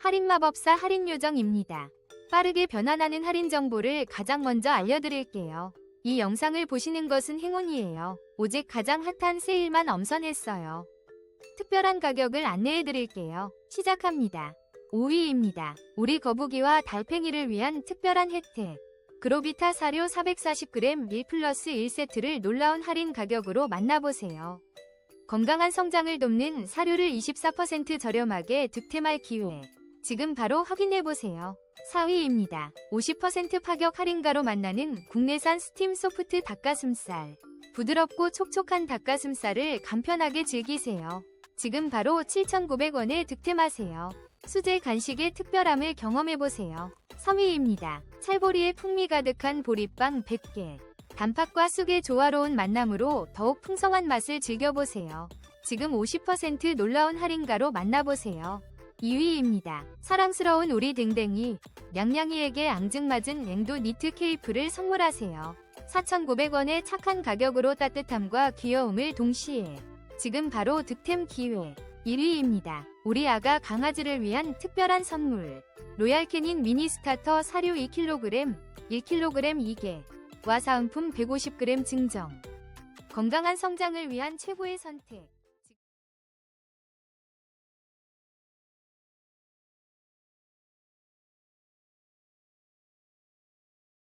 할인 마법사 할인 요정입니다. 빠르게 변환하는 할인 정보를 가장 먼저 알려드릴게요. 이 영상을 보시는 것은 행운이에요. 오직 가장 핫한 세일만 엄선했어요. 특별한 가격을 안내해드릴게요. 시작합니다. 5위입니다. 우리 거북이와 달팽이를 위한 특별한 혜택. 그로비타 사료 440g 1 플러스 1세트를 놀라운 할인 가격으로 만나보세요. 건강한 성장을 돕는 사료를 24% 저렴하게 득템할 기회. 지금 바로 확인해보세요. 4위입니다. 50% 파격 할인가로 만나는 국내산 스팀 소프트 닭가슴살. 부드럽고 촉촉한 닭가슴살을 간편하게 즐기세요. 지금 바로 7,900원에 득템하세요. 수제 간식의 특별함을 경험해보세요. 3위입니다. 찰보리의 풍미 가득한 보리빵 100개. 단팥과 쑥의 조화로운 만남으로 더욱 풍성한 맛을 즐겨보세요. 지금 50% 놀라운 할인가로 만나보세요. 2위입니다. 사랑스러운 우리 댕댕이 냥냥이에게 앙증맞은 냉도 니트 케이프를 선물하세요. 4,900원의 착한 가격으로 따뜻함과 귀여움을 동시에 지금 바로 득템 기회 1위입니다. 우리 아가 강아지를 위한 특별한 선물 로얄 캐닌 미니 스타터 사료 2kg 1kg 2개 와 사은품 150g 증정 건강한 성장을 위한 최고의 선택